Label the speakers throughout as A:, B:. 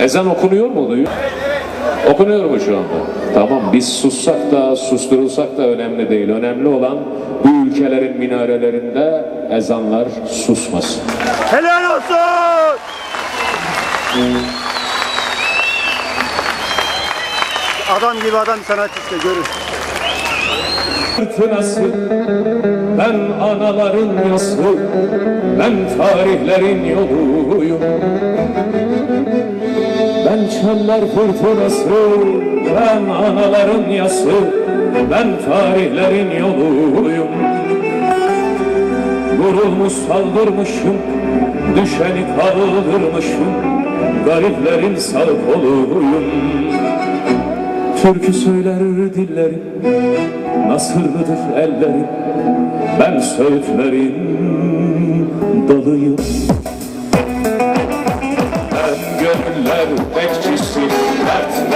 A: Ezan okunuyor mu duyuyor? Okunuyor mu şu anda? Tamam biz sussak da susturulsak da önemli değil. Önemli olan bu ülkelerin minarelerinde ezanlar susmasın.
B: Helal olsun! Adam gibi adam sanat işte görün.
A: Fırtınası, ben anaların yası, ben tarihlerin yoluyum. Ben çöller fırtınası, ben anaların yası, ben tarihlerin yoluyum. Vurulmuş saldırmışım, düşeni kaldırmışım, gariplerin sağ koluyum. Türkü söyler dillerim, nasırlıdır ellerim, ben söğütlerin dalıyım.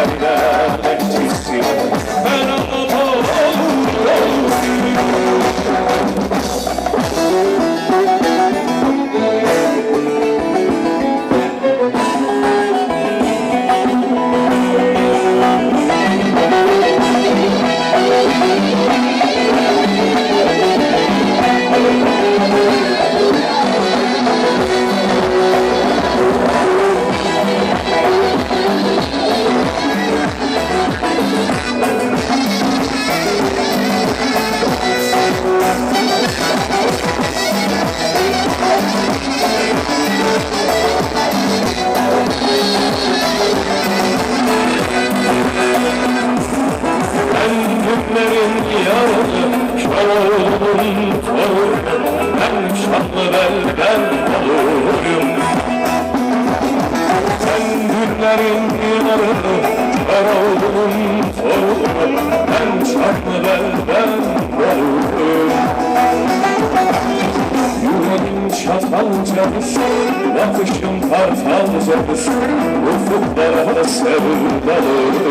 A: ben Anadolu Şoğlu'nun torunu, ben şanlı belden oluyum. Yüreğim çatal çavuş, bakışım kartal zoruş, ufuklara sevdalıyım.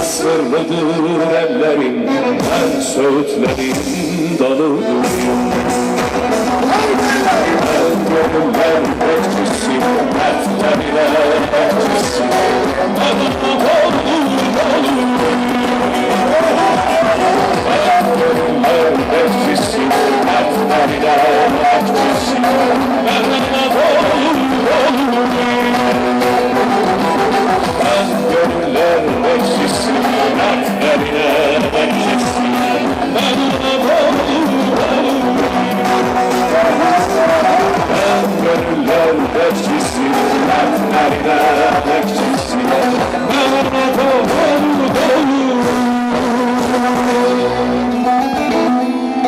A: Asırlıdır ellerim, ben söğütlerin dalıyım. Ben ben gönüller bekçisi, dertlerine bekçisi, ben ona boğulur.